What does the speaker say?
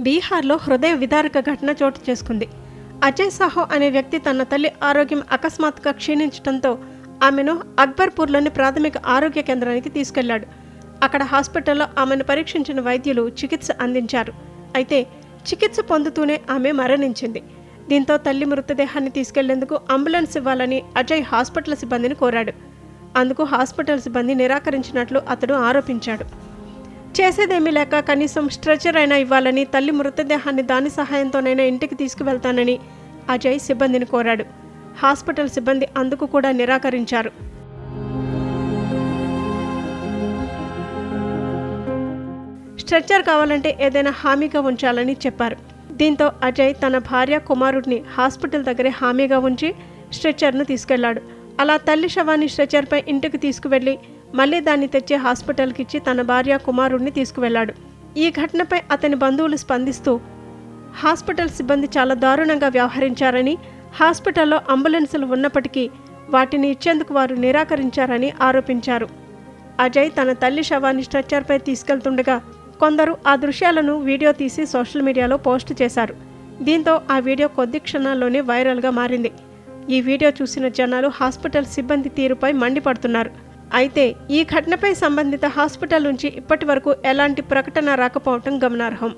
బీహార్లో హృదయ విదారక ఘటన చోటు చేసుకుంది. అజయ్ సాహో అనే వ్యక్తి తన తల్లి ఆరోగ్యం అకస్మాత్తుగా క్షీణించడంతో ఆమెను అక్బర్పూర్లోని ప్రాథమిక ఆరోగ్య కేంద్రానికి తీసుకెళ్ళాడు. అక్కడ హాస్పిటల్లో ఆమెను పరీక్షించిన వైద్యులు చికిత్స అందించారు. అయితే చికిత్స పొందుతూనే ఆమె మరణించింది. దీంతో తల్లి మృతదేహాన్ని తీసుకెళ్ళేందుకు అంబులెన్స్ ఇవ్వాలని అజయ్ హాస్పిటల్ సిబ్బందిని కోరాడు. అందుకు హాస్పిటల్ సిబ్బంది నిరాకరించినట్లు అతడు ఆరోపించాడు. చేసేదేమీ లేక కనీసం స్ట్రెచర్ అయినా ఇవ్వాలని తల్లి మృతదేహాన్ని దాని సహాయంతోనైనా ఇంటికి తీసుకువెళ్తానని అజయ్ సిబ్బందిని కోరాడు. హాస్పిటల్ సిబ్బంది అందుకు కూడా నిరాకరించారు. స్ట్రెచ్చర్ కావాలంటే ఏదైనా హామీగా ఉంచాలని చెప్పారు. దీంతో అజయ్ తన భార్య కుమారుడిని హాస్పిటల్ దగ్గరే హామీగా ఉంచి స్ట్రెచ్చర్ను తీసుకెళ్ళాడు. అలా తల్లి శవాన్ని స్ట్రెచ్చర్పై ఇంటికి తీసుకువెళ్ళి మళ్ళీ దాన్ని తెచ్చి హాస్పిటల్కి ఇచ్చి తన భార్య కుమారుడిని తీసుకువెళ్ళాడు ఈ ఘటనపై అతని బంధువులు స్పందిస్తూ హాస్పిటల్ సిబ్బంది చాలా దారుణంగా వ్యవహరించారని హాస్పిటల్లో అంబులెన్సులు ఉన్నప్పటికీ వాటిని ఇచ్చేందుకు వారు నిరాకరించారని ఆరోపించారు. అజయ్ తన తల్లి శవాన్ని స్ట్రెచ్చర్పై తీసుకెళ్తుండగా కొందరు ఆ దృశ్యాలను వీడియో తీసి సోషల్ మీడియాలో పోస్ట్ చేశారు. దీంతో ఆ వీడియో కొద్ది క్షణాల్లోనే వైరల్గా మారింది. ఈ వీడియో చూసిన జనాలు హాస్పిటల్ సిబ్బంది తీరుపై మండిపడుతున్నారు. అయితే ఈ ఘటనపై సంబంధిత హాస్పిటల్ నుంచి ఇప్పటి వరకు ఎలాంటి ప్రకటన రాకపోవటం గమనార్హం.